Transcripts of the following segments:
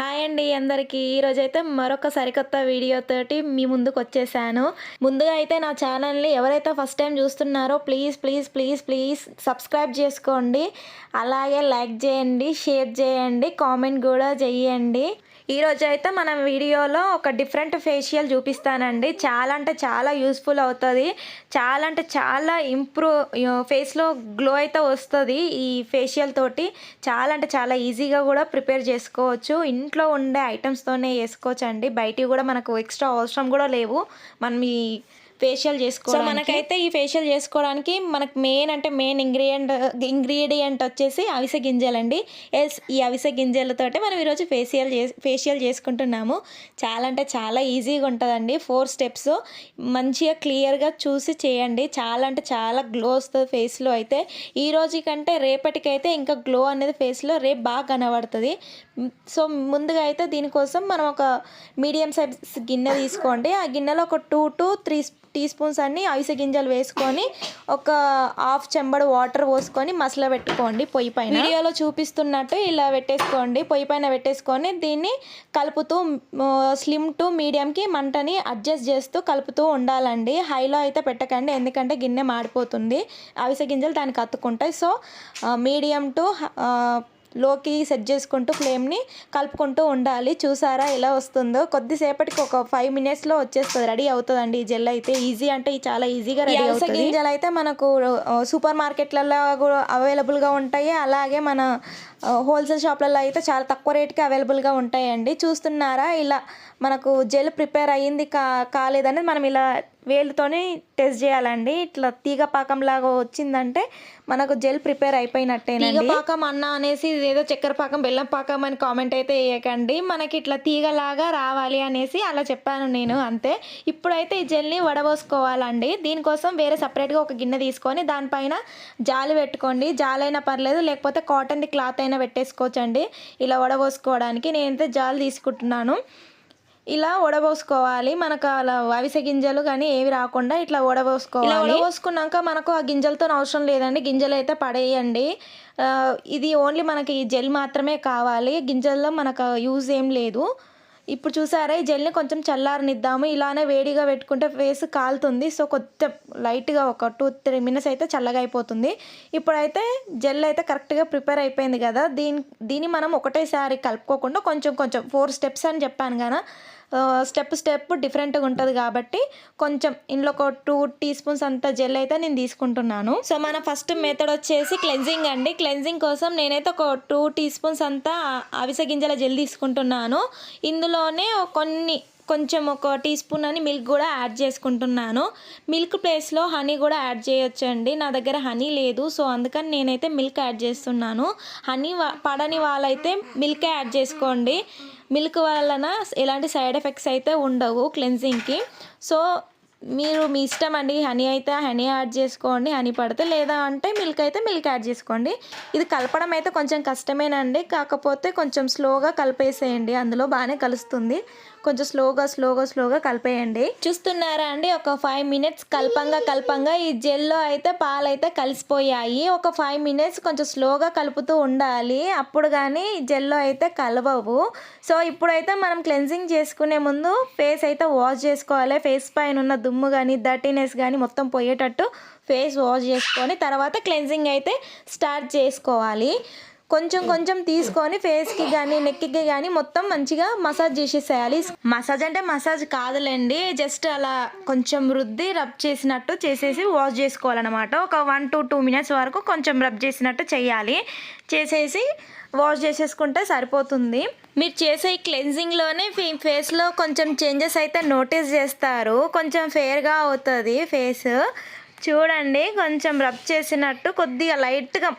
Hi అండి అందరికీ. ఈరోజైతే మరొక సరికొత్త వీడియోతోటి మీ ముందుకు వచ్చేసాను. ముందుగా అయితే నా ఛానల్ని ఎవరైతే ఫస్ట్ టైం చూస్తున్నారో please please please please subscribe చేసుకోండి. అలాగే లైక్ చేయండి షేర్ చేయండి కామెంట్ కూడా చేయండి ఈరోజు అయితే మనం వీడియోలో ఒక డిఫరెంట్ ఫేషియల్ చూపిస్తానండి. చాలా అంటే చాలా యూస్ఫుల్ అవుతుంది. చాలా అంటే చాలా ఇంప్రూవ్ ఫేస్లో గ్లో అయితే వస్తుంది ఈ ఫేషియల్ తోటి. చాలా అంటే చాలా ఈజీగా కూడా ప్రిపేర్ చేసుకోవచ్చు. ఇంట్లో ఉండే ఐటమ్స్తోనే చేసుకోవచ్చు అండి బయటివి కూడా మనకు ఎక్స్ట్రా అవసరం కూడా లేవు. మనం ఈ ఫేషియల్ చేసుకో మనకైతే ఈ ఫేషియల్ చేసుకోవడానికి మనకు మెయిన్ అంటే మెయిన్ ఇంగ్రీడియంట్ ఇంగ్రీడియంట్ వచ్చేసి అవిసె గింజలండి. ఎస్ ఈ అవిసె గింజలతోటి మనం ఈరోజు ఫేషియల్ చే ఫేషియల్ చేసుకుంటున్నాము. చాలా అంటే చాలా ఈజీగా ఉంటుందండి. ఫోర్ స్టెప్స్ మంచిగా క్లియర్గా చూసి చేయండి. చాలా అంటే చాలా గ్లో వస్తుంది ఫేస్లో అయితే. ఈ రోజు కంటే రేపటికైతే ఇంకా గ్లో అనేది ఫేస్లో రేపు బాగా కనబడుతుంది. సో ముందుగా అయితే దీనికోసం మనం ఒక మీడియం సైజ్ గిన్నె తీసుకోండి. ఆ గిన్నెలో ఒక two to three teaspoons అన్నీ అవిసె గింజలు వేసుకొని ఒక హాఫ్ చెంబడు వాటర్ పోసుకొని మసల పెట్టుకోండి పొయ్యి పైన. వీడియోలో చూపిస్తున్నట్టు ఇలా పెట్టేసుకోండి పొయ్యి పైన పెట్టేసుకొని దీన్ని కలుపుతూ స్లిమ్ టు మీడియంకి మంటని అడ్జస్ట్ చేస్తూ కలుపుతూ ఉండాలండి. హైలో అయితే పెట్టకండి ఎందుకంటే గిన్నె మాడిపోతుంది. అవిసె గింజలు దానికి అత్తుకుంటాయి సో మీడియం టు లోకి సెట్ చేసుకుంటూ ఫ్లేమ్ని కలుపుకుంటూ ఉండాలి. చూసారా ఎలా వస్తుందో? కొద్దిసేపటికి ఒక ఫైవ్ మినిట్స్లో వచ్చేస్తుంది. రెడీ అవుతుందండి ఈ జెల్ అయితే. ఈజీ అంటే చాలా ఈజీగా రెడీ అవుతుంది. గింజలు అయితే మనకు సూపర్ మార్కెట్లలో కూడా అవైలబుల్గా ఉంటాయి. అలాగే మన హోల్సేల్ షాప్లలో అయితే చాలా తక్కువ రేట్కి అవైలబుల్గా ఉంటాయండి. చూస్తున్నారా? ఇలా మనకు జెల్ ప్రిపేర్ అయ్యింది కా కాలేదని మనం ఇలా వేలుతోనే టెస్ట్ చేయాలండి. ఇట్లా తీగ పాకం లాగా వచ్చిందంటే మనకు జెల్ ప్రిపేర్ అయిపోయినట్టేనండి. పాకం అన్న అనేసి ఏదో చక్కెర పాకం బెల్లం పాకం అని కామెంట్ అయితే వేయకండి. మనకి ఇట్లా తీగలాగా రావాలి అనేసి అలా చెప్పాను నేను అంతే. ఇప్పుడైతే ఈ జెల్ని వడబోసుకోవాలండి. దీనికోసం వేరే సపరేట్గా ఒక గిన్నె తీసుకొని దానిపైన జాలి పెట్టుకోండి. జాలి అయినా పర్లేదు లేకపోతే కాటన్ది క్లాత్ అయినా పెట్టేసుకోవచ్చండి. ఇలా వడబోసుకోవడానికి నేనైతే జాలి తీసుకుంటున్నాను. ఇలా వడబోసుకోవాలి. మనకు అలా అవిసె గింజలు కానీ ఏవి రాకుండా ఇట్లా వడబోసుకోవాలి. ఇలా వడబోసుకున్నాక మనకు ఆ గింజలతో అవసరం లేదండి. గింజలు అయితే పడేయండి ఇది ఓన్లీ మనకి ఈ జెల్ మాత్రమే కావాలి. గింజల్లో మనకు యూజ్ ఏం లేదు. ఇప్పుడు చూసారా ఈ జెల్ని కొంచెం చల్లారనిద్దాము. ఇలానే వేడిగా పెట్టుకుంటే ఫేస్ కాలుతుంది. సో కొంచెం లైట్గా ఒక టూ త్రీ మినిట్స్ అయితే చల్లగా అయిపోతుంది ఇప్పుడైతే జెల్ అయితే కరెక్ట్గా ప్రిపేర్ అయిపోయింది కదా. దీని దీన్ని మనం ఒకటేసారి కలుపుకోకుండా కొంచెం కొంచెం ఫోర్ స్టెప్స్ అని చెప్పాను కదా. స్టెప్ స్టెప్ డిఫరెంట్గా ఉంటుంది కాబట్టి కొంచెం ఇందులో ఒక టూ టీ స్పూన్స్ అంత జెల్ అయితే నేను తీసుకుంటున్నాను. సో మన ఫస్ట్ మెథడ్ వచ్చేసి క్లెన్జింగ్ అండి. క్లెన్జింగ్ కోసం నేనైతే ఒక టూ టీ స్పూన్స్ అంతా అవిసె గింజల జెల్ తీసుకుంటున్నాను. ఇందులోనే కొన్ని కొంచెం ఒక టీ స్పూన్ అని మిల్క్ కూడా యాడ్ చేసుకుంటున్నాను. మిల్క్ ప్లేస్లో హనీ కూడా యాడ్ చేయొచ్చు అండి నా దగ్గర హనీ లేదు. సో అందుకని నేనైతే మిల్క్ యాడ్ చేస్తున్నాను. హనీ పడని వాళ్ళైతే మిల్కే యాడ్ చేసుకోండి. మిల్క్ వలన ఎలాంటి సైడ్ ఎఫెక్ట్స్ అయితే ఉండవు క్లెన్జింగ్కి సో మీరు మీ ఇష్టం అండి హనీ అయితే హనీ యాడ్ చేసుకోండి హనీ పడితే లేదా అంటే మిల్క్ అయితే మిల్క్ యాడ్ చేసుకోండి. ఇది కలపడం అయితే కొంచెం కష్టమేనండి కాకపోతే కొంచెం స్లోగా కలిపేసేయండి అందులో బాగానే కలుస్తుంది. కొంచెం స్లోగా స్లోగా స్లోగా కలిపేయండి. చూస్తున్నారా అండి? ఒక ఫైవ్ మినిట్స్ కల్పంగా కల్పంగా ఈ జెల్లో అయితే పాలైతే కలిసిపోయాయి. ఒక ఫైవ్ మినిట్స్ కొంచెం స్లోగా కలుపుతూ ఉండాలి. అప్పుడు కానీ జెల్లో అయితే కలవవు. సో ఇప్పుడైతే మనం క్లెన్జింగ్ చేసుకునే ముందు ఫేస్ అయితే వాష్ చేసుకోవాలి. ఫేస్ పైన ఉన్న దుమ్ము కానీ డర్టీనెస్ కానీ మొత్తం పోయేటట్టు ఫేస్ వాష్ చేసుకొని తర్వాత క్లెన్జింగ్ అయితే స్టార్ట్ చేసుకోవాలి. కొంచెం కొంచెం తీసుకొని ఫేస్కి కానీ నెక్కి కానీ మొత్తం మంచిగా మసాజ్ చేసేసేయాలి. మసాజ్ అంటే మసాజ్ కాదులేండి. జస్ట్ అలా కొంచెం రుద్ది రబ్ చేసినట్టు చేసేసి వాష్ చేసుకోవాలన్నమాట. ఒక వన్ టు టూ మినిట్స్ వరకు కొంచెం రబ్ చేసినట్టు చేయాలి. చేసేసి వాష్ చేసేసుకుంటే సరిపోతుంది. మీరు చేసే ఈ క్లెన్జింగ్లోనే ఫేస్లో కొంచెం చేంజెస్ అయితే నోటీస్ చేస్తారు. కొంచెం ఫేర్గా అవుతుంది ఫేస్. చూడండి కొంచెం రబ్ చేసినట్టు కొద్దిగా లైట్గా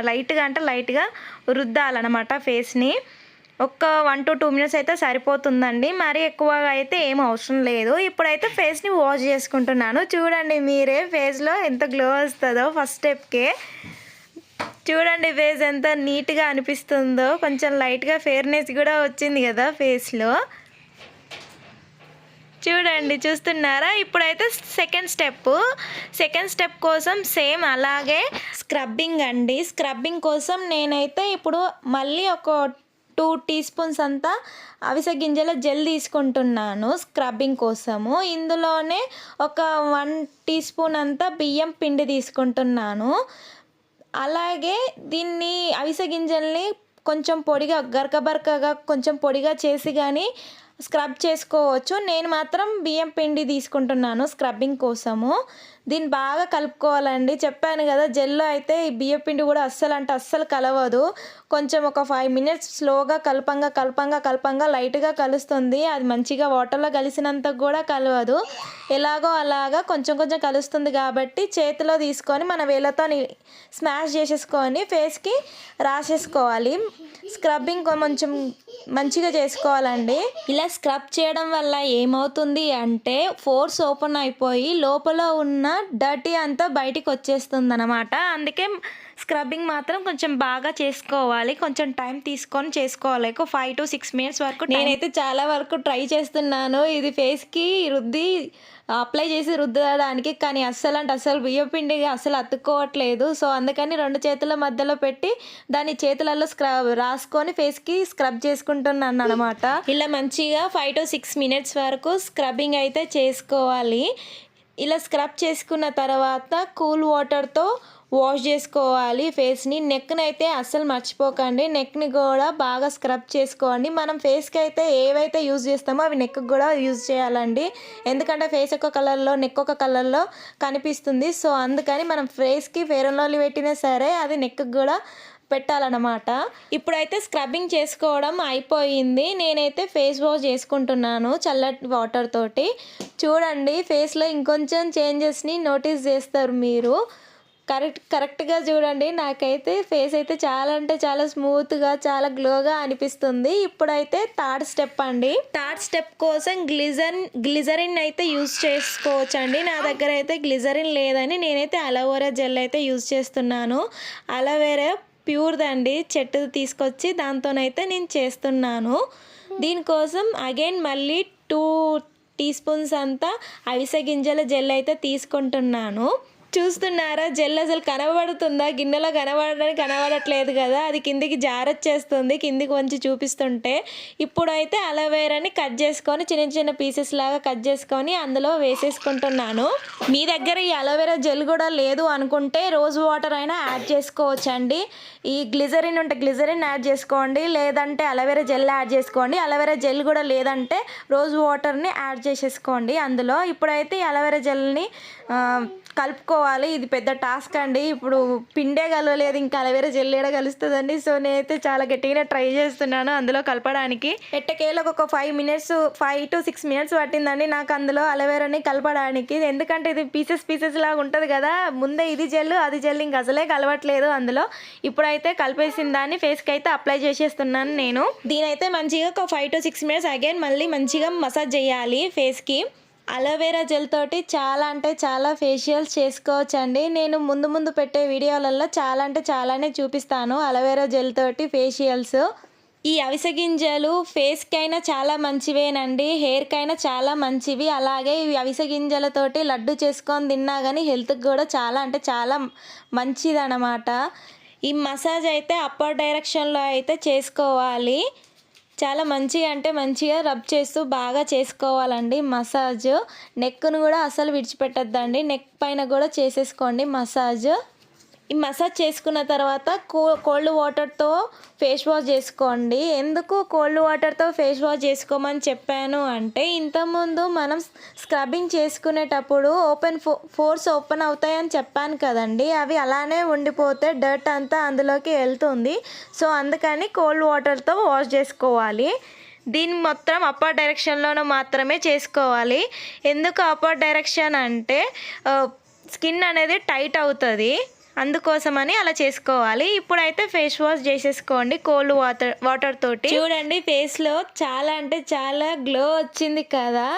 లైట్గా అంటే లైట్గా రుద్దాలన్నమాట ఫేస్ని. ఒక్క వన్ టు టూ మినిట్స్ అయితే సరిపోతుందండి. మరీ ఎక్కువగా అయితే ఏం అవసరం లేదు. ఇప్పుడైతే ఫేస్ని వాష్ చేసుకుంటున్నాను. చూడండి మీరే ఫేస్లో ఎంత గ్లో వస్తుందో ఫస్ట్ స్టెప్కే. చూడండి ఫేస్ ఎంత నీట్గా అనిపిస్తుందో. కొంచెం లైట్గా ఫేర్నెస్ కూడా వచ్చింది కదా ఫేస్లో. చూడండి చూస్తున్నారా? ఇప్పుడైతే సెకండ్ స్టెప్ సెకండ్ స్టెప్ కోసం సేమ్ అలాగే స్క్రబ్బింగ్ అండి. స్క్రబ్బింగ్ కోసం నేనైతే ఇప్పుడు మళ్ళీ ఒక టూ టీ స్పూన్స్ అంతా అవిసె గింజల జెల్ తీసుకుంటున్నాను స్క్రబ్బింగ్ కోసము. ఇందులోనే ఒక వన్ టీ స్పూన్ అంతా బియ్యం పిండి తీసుకుంటున్నాను. అలాగే దీన్ని అవిసె గింజల్ని కొంచెం పొడిగా గరకబరకగా కొంచెం పొడిగా చేసి కానీ స్క్రబ్ చేసుకోవచ్చు. నేను మాత్రం బియ్యం పిండి తీసుకుంటున్నాను స్క్రబ్బింగ్ కోసము. దీన్ని బాగా కలుపుకోవాలండి. చెప్పాను కదా జెల్లో అయితే ఈ బియ్యం పిండి కూడా అస్సలు అంటే అస్సలు కలవదు. కొంచెం ఒక ఫైవ్ మినిట్స్ స్లోగా కలపంగా కలపంగా కలపంగా లైట్గా కలుస్తుంది. అది మంచిగా వాటర్లో కలిసినంత కూడా కలవదు. ఎలాగో అలాగా కొంచెం కొంచెం కలుస్తుంది కాబట్టి చేతిలో తీసుకొని మన వేళ్ళతో స్మాష్ చేసేసుకొని ఫేస్కి రాసేసుకోవాలి. స్క్రబ్బింగ్ కొంచెం మంచిగా చేసుకోవాలండి. ఇలా స్క్రబ్ చేయడం వల్ల ఏమవుతుంది అంటే ఫోర్స్ ఓపెన్ అయిపోయి లోపల ఉన్న డర్టీ అంతా బయటికి వచ్చేస్తుంది అనమాట అందుకే స్క్రబ్బింగ్ మాత్రం కొంచెం బాగా చేసుకోవాలి. కొంచెం టైం తీసుకొని చేసుకోవాలి. ఒక ఫైవ్ టు సిక్స్ మినిట్స్ వరకు నేనైతే చాలా వరకు ట్రై చేస్తున్నాను. ఇది ఫేస్కి రుద్ది అప్లై చేసి రుద్దడానికి కానీ అస్సలు అంటే అస్సలు బియ్యం పిండి అస్సలు అతుక్కోవట్లేదు. సో అందుకని రెండు చేతుల మధ్యలో పెట్టి దాని చేతులలో స్క్రబ్ రాసుకొని ఫేస్కి స్క్రబ్ చేసుకుంటున్నాను అనమాట ఇలా మంచిగా ఫైవ్ టు సిక్స్ మినిట్స్ వరకు స్క్రబ్బింగ్ అయితే చేసుకోవాలి. ఇలా స్క్రబ్ చేసుకున్న తర్వాత కూల్ వాటర్తో వాష్ చేసుకోవాలి ఫేస్ని నెక్ని అయితే అస్సలు మర్చిపోకండి. నెక్ని కూడా బాగా స్క్రబ్ చేసుకోండి. మనం ఫేస్కి అయితే ఏవైతే యూజ్ చేస్తామో అవి నెక్ కూడా యూజ్ చేయాలండి. ఎందుకంటే ఫేస్ ఒక కలర్లో నెక్ ఒక కలర్లో కనిపిస్తుంది. సో అందుకని మనం ఫేస్కి ఫేర్ అండ్ లవ్లీ పెట్టినా సరే అది నెక్కి కూడా పెట్టాలన్నమాట. ఇప్పుడైతే స్క్రబ్బింగ్ చేసుకోవడం అయిపోయింది. నేనైతే ఫేస్ వాష్ చేసుకుంటున్నాను చల్లటి వాటర్ తోటి. చూడండి ఫేస్లో ఇంకొంచెం చేంజెస్ని నోటీస్ చేస్తారు మీరు. కరెక్ట్ కరెక్ట్గా చూడండి నాకైతే ఫేస్ అయితే చాలా అంటే చాలా స్మూత్గా చాలా గ్లోగా అనిపిస్తుంది. ఇప్పుడైతే థర్డ్ స్టెప్ అండి. థర్డ్ స్టెప్ కోసం గ్లిజర్ గ్లిజరిన్ అయితే యూస్ చేసుకోవచ్చు అండి నా దగ్గర అయితే గ్లిజరిన్ లేదని నేనైతే అలోవెరా జెల్ అయితే యూస్ చేస్తున్నాను. అలోవెరా ప్యూర్దండి చెట్టు తీసుకొచ్చి దాంతోనైతే నేను చేస్తున్నాను. దీనికోసం అగైన్ మళ్ళీ టూ టీ స్పూన్స్ అంతా అవిసె గింజల జెల్ అయితే తీసుకుంటున్నాను. చూస్తున్నారా? జెల్ అసలు కనబడుతుందా? గిన్నెలో కనబడడానికి కనబడట్లేదు కదా. అది కిందికి జారొచ్చేస్తుంది. కిందికి వంచి చూపిస్తుంటే ఇప్పుడైతే అలవేరాని కట్ చేసుకొని చిన్న చిన్న పీసెస్ లాగా కట్ చేసుకొని అందులో వేసేసుకుంటున్నాను. మీ దగ్గర ఈ అలోవేరా జెల్ కూడా లేదు అనుకుంటే రోజ్ వాటర్ అయినా యాడ్ చేసుకోవచ్చండి. ఈ గ్లిజరిన్ ఉంటే గ్లిజరిన్ యాడ్ చేసుకోండి. లేదంటే అలోవెరా జెల్ యాడ్ చేసుకోండి. అలోవెరా జెల్ కూడా లేదంటే రోజ్ వాటర్ని యాడ్ చేసేసుకోండి అందులో. ఇప్పుడైతే ఈ జెల్ని కలుపుకోవాలి. ఇది పెద్ద టాస్క్ అండి. ఇప్పుడు పిండే కలవలేదు ఇంకా అలవేరా జెల్లేడ కలుస్తుందండి. సో నేనైతే చాలా గట్టిగానే ట్రై చేస్తున్నాను అందులో కలపడానికి. ఎట్టకేలకు ఒక five minutes five to six minutes పట్టిందండి నాకు అందులో అలవేరాని కలపడానికి. ఎందుకంటే ఇది పీసెస్ పీసెస్ లాగా ఉంటుంది కదా ముందే ఇది జెల్ అది జెల్ ఇంక అసలే కలవట్లేదు అందులో. ఇప్పుడైతే కలిపేసిన దాన్ని ఫేస్కి అయితే అప్లై చేసేస్తున్నాను నేను. దీనైతే మంచిగా ఒక five to six minutes again మళ్ళీ మంచిగా మసాజ్ చేయాలి ఫేస్కి. అలోవెరా జెల్ తోటి చాలా అంటే చాలా ఫేషియల్స్ చేసుకోవచ్చండి. నేను ముందు ముందు పెట్టే వీడియోలలో చాలా అంటే చాలానే చూపిస్తాను అలోవెరా జెల్ తోటి ఫేషియల్స్. ఈ అవిసె గింజలు ఫేస్కైనా చాలా మంచివేనండి. హెయిర్కైనా చాలా మంచివి. అలాగే ఇవి అవిసె గింజలతోటి లడ్డు చేసుకొని తిన్నా కానీ హెల్త్కి కూడా చాలా అంటే చాలా మంచిదన్నమాట ఈ మసాజ్ అయితే అప్పర్ డైరెక్షన్లో అయితే చేసుకోవాలి. చాలా మంచిగా అంటే మంచిగా రబ్ చేస్తూ బాగా చేసుకోవాలండి. మసాజ్. నెక్ను కూడా అసలు విడిచిపెట్టద్దండి. నెక్ పైన కూడా చేసేసుకోండి మసాజ్. ఈ మసాజ్ చేసుకున్న తర్వాత కో కోల్డ్ వాటర్తో ఫేస్ వాష్ చేసుకోండి. ఎందుకు కోల్డ్ వాటర్తో ఫేస్ వాష్ చేసుకోమని చెప్పాను అంటే ఇంతకుముందు మనం స్క్రబ్బింగ్ చేసుకునేటప్పుడు ఓపెన్ ఫో ఫోర్స్ ఓపెన్ అవుతాయని చెప్పాను కదండి. అవి అలానే ఉండిపోతే డర్ట్ అంతా అందులోకి వెళ్తుంది. సో అందుకని కోల్డ్ వాటర్తో వాష్ చేసుకోవాలి. దీన్ని మొత్తం అప్పర్ డైరెక్షన్లోనే మాత్రమే చేసుకోవాలి. ఎందుకు అప్పర్ డైరెక్షన్ అంటే స్కిన్ అనేది టైట్ అవుతుంది. అందుకోసమని అలా చేసుకోవాలి. ఇప్పుడైతే ఫేస్ వాష్ చేసేసుకోండి కోల్డ్ వాటర్ వాటర్ తోటి. చూడండి ఫేస్లో చాలా అంటే చాలా గ్లో వచ్చింది కదా.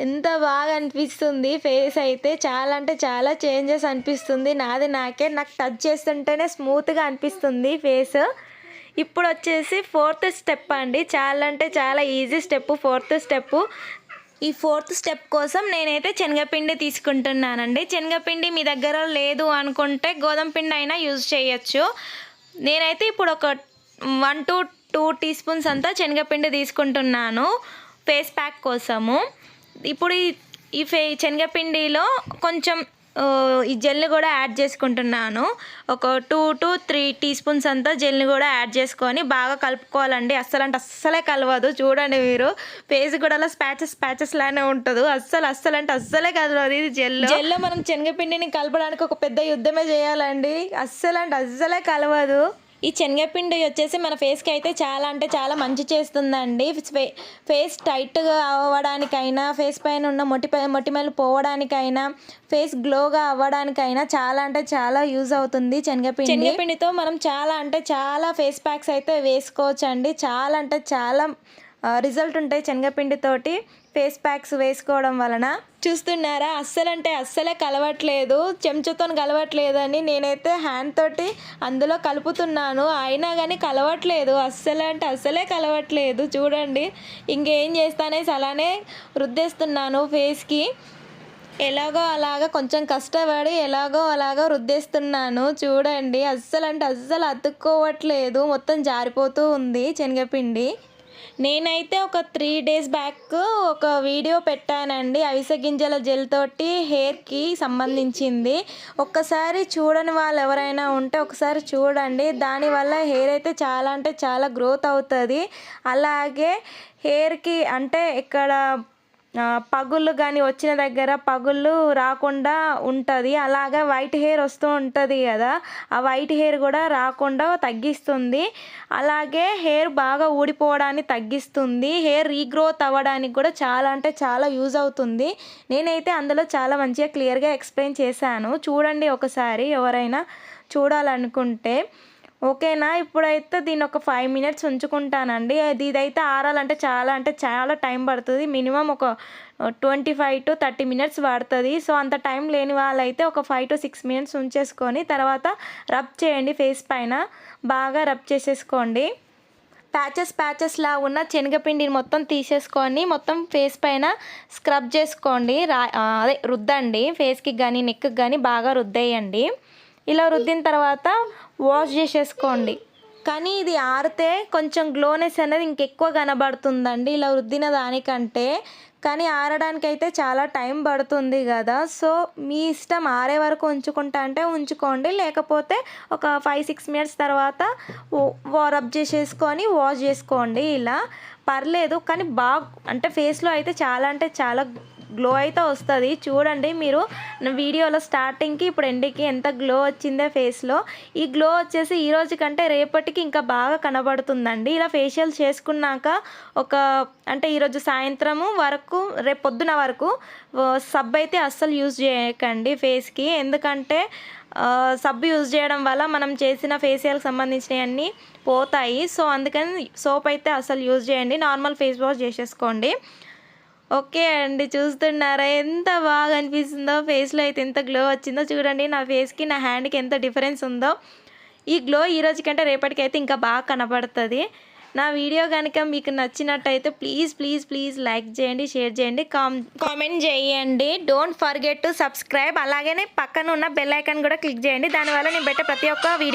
ఎంత బాగా అనిపిస్తుంది ఫేస్ అయితే. చాలా అంటే చాలా చేంజెస్ అనిపిస్తుంది. నాది నాకే నాకు టచ్ చేస్తుంటేనే స్మూత్గా అనిపిస్తుంది ఫేస్. ఇప్పుడు వచ్చేసి ఫోర్త్ స్టెప్ అండి. చాలా అంటే చాలా ఈజీ స్టెప్ ఫోర్త్ స్టెప్. ఈ ఫోర్త్ స్టెప్ కోసం నేనైతే శనగపిండి తీసుకుంటున్నానండి. శనగపిండి మీ దగ్గర లేదు అనుకుంటే గోధుమ పిండి అయినా యూజ్ చేయొచ్చు. నేనైతే ఇప్పుడు ఒక one to two teaspoons అంతా శనగపిండి తీసుకుంటున్నాను ఫేస్ ప్యాక్ కోసము. ఇప్పుడు ఈ ఈ ఫే శనగపిండిలో కొంచెం ఈ జెల్ని కూడా యాడ్ చేసుకుంటున్నాను. ఒక two to three teaspoons అంతా జెల్ని కూడా యాడ్ చేసుకొని బాగా కలుపుకోవాలండి. అస్సలు అంటే అస్సలే కలవదు. చూడండి మీరు. ఫేస్ కూడా అలా స్పాచెస్ స్పాచెస్ లానే ఉంటుంది. అస్సలు అస్సలు అంటే అస్సలే కలవదు ఇది జెల్ జెల్లో మనం శనగపిండిని కలపడానికి ఒక పెద్ద యుద్ధమే చేయాలండి. అస్సలు అంటే అస్సలే కలవదు. ఈ శనగపిండి వచ్చేసి మన ఫేస్కి అయితే చాలా అంటే చాలా మంచి చేస్తుందండి. ఫేస్ టైట్గా అవ్వడానికైనా ఫేస్ పైన ఉన్న మొటి మొటిమలు పోవడానికైనా ఫేస్ గ్లోగా అవ్వడానికైనా చాలా అంటే చాలా యూజ్ అవుతుంది శనగపిండి. శనగపిండితో మనం చాలా అంటే చాలా ఫేస్ ప్యాక్స్ అయితే వేసుకోవచ్చు అండి చాలా అంటే చాలా రిజల్ట్ ఉంటాయి శనగపిండితోటి ఫేస్ ప్యాక్స్ వేసుకోవడం వలన చూస్తున్నారా? అస్సలంటే అస్సలే కలవట్లేదు. చెంచతో కలవట్లేదని నేనైతే హ్యాండ్ తోటి అందులో కలుపుతున్నాను. అయినా కానీ కలవట్లేదు. అస్సలు అంటే అస్సలే కలవట్లేదు. చూడండి. ఇంకేం చేస్తానేసి అలానే రుద్దేస్తున్నాను ఫేస్కి ఎలాగో అలాగా కొంచెం కష్టపడి ఎలాగో అలాగో రుద్దేస్తున్నాను. చూడండి. అస్సలు అంటే అస్సలు అతుక్కోవట్లేదు. మొత్తం జారిపోతూ ఉంది శనగపిండి. నేనైతే ఒక త్రీ డేస్ బ్యాక్ ఒక వీడియో పెట్టానండి. అవిసె గింజల జెల్ తోటి హెయిర్కి సంబంధించింది. ఒక్కసారి చూడని వాళ్ళు ఎవరైనా ఉంటే ఒకసారి చూడండి. దానివల్ల హెయిర్ అయితే చాలా అంటే చాలా గ్రోత్ అవుతుంది. అలాగే హెయిర్కి అంటే ఇక్కడ పగుళ్ళు కానీ వచ్చిన దగ్గర పగుళ్ళు రాకుండా ఉంటుంది. అలాగే వైట్ హెయిర్ వస్తూ ఉంటుంది కదా ఆ వైట్ హెయిర్ కూడా రాకుండా తగ్గిస్తుంది. అలాగే హెయిర్ బాగా ఊడిపోవడాన్ని తగ్గిస్తుంది. హెయిర్ రీగ్రోత్ అవ్వడానికి కూడా చాలా అంటే చాలా యూజ్ అవుతుంది. నేనైతే అందులో చాలా మంచిగా క్లియర్గా ఎక్స్ప్లెయిన్ చేశాను. చూడండి ఒకసారి ఎవరైనా చూడాలనుకుంటే. ఓకేనా? ఇప్పుడైతే దీన్ని ఒక ఫైవ్ మినిట్స్ ఉంచుకుంటానండి. అది ఇదైతే ఆరాలంటే చాలా అంటే చాలా టైం పడుతుంది. మినిమం ఒక twenty five to thirty minutes పడుతుంది. సో అంత టైం లేని వాళ్ళైతే ఒక ఫైవ్ టు సిక్స్ మినిట్స్ ఉంచేసుకొని తర్వాత రబ్ చేయండి ఫేస్ పైన. బాగా రబ్ చేసేసుకోండి. ప్యాచెస్ ప్యాచెస్లా ఉన్న శనగపిండిని మొత్తం తీసేసుకొని మొత్తం ఫేస్ పైన స్క్రబ్ చేసుకోండి. రా అదే రుద్దండి. ఫేస్కి కానీ నెక్కి కానీ బాగా రుద్దేయండి. ఇలా రుద్దిన తర్వాత వాష్ చేసేసుకోండి. కానీ ఇది ఆరితే కొంచెం గ్లోనెస్ అనేది ఇంకెక్కువ కనబడుతుందండి ఇలా రుద్దిన దానికంటే. కానీ ఆరడానికి అయితే చాలా టైం పడుతుంది కదా. సో మీ ఇష్టం ఆరే వరకు ఉంచుకుంటా అంటే ఉంచుకోండి. లేకపోతే ఒక ఫైవ్ సిక్స్ మినిట్స్ తర్వాత రబ్ చేసేసుకొని వాష్ చేసుకోండి ఇలా. పర్లేదు కానీ బాగా అంటే ఫేస్లో అయితే చాలా అంటే చాలా గ్లో అయితే వస్తుంది. చూడండి మీరు వీడియోలో స్టార్టింగ్కి ఇప్పుడు ఎండికి ఎంత గ్లో వచ్చిందో ఫేస్లో ఈ గ్లో వచ్చేసి ఈ రోజు కంటే రేపటికి ఇంకా బాగా కనబడుతుందండి. ఇలా ఫేషియల్ చేసుకున్నాక ఒక అంటే ఈరోజు సాయంత్రము వరకు రేపు పొద్దున వరకు సబ్ అయితే అస్సలు యూజ్ చేయకండి ఫేస్కి ఎందుకంటే సబ్బు యూజ్ చేయడం వల్ల మనం చేసిన ఫేషియల్కి సంబంధించినవన్నీ పోతాయి. సో అందుకని సోప్ అయితే అసలు యూజ్ చేయండి. నార్మల్ ఫేస్ వాష్ చేసేసుకోండి. ఓకే అండి చూస్తున్నారా? ఎంత బాగా అనిపిస్తుందో ఫేస్లో అయితే ఎంత గ్లో వచ్చిందో చూడండి. నా ఫేస్కి నా హ్యాండ్కి ఎంత డిఫరెన్స్ ఉందో. ఈ గ్లో ఈ రోజు కంటే రేపటికైతే ఇంకా బాగా కనబడుతుంది. నా వీడియో కనుక మీకు నచ్చినట్టయితే ప్లీజ్ ప్లీజ్ ప్లీజ్ లైక్ చేయండి షేర్ చేయండి. కామ్ కామెంట్ చేయండి. డోంట్ ఫర్గెట్ టు సబ్స్క్రైబ్ అలాగే పక్కన ఉన్న బెల్ ఐకాన్ కూడా క్లిక్ చేయండి. దానివల్ల నేను పెట్టే ప్రతి ఒక్క వీడియో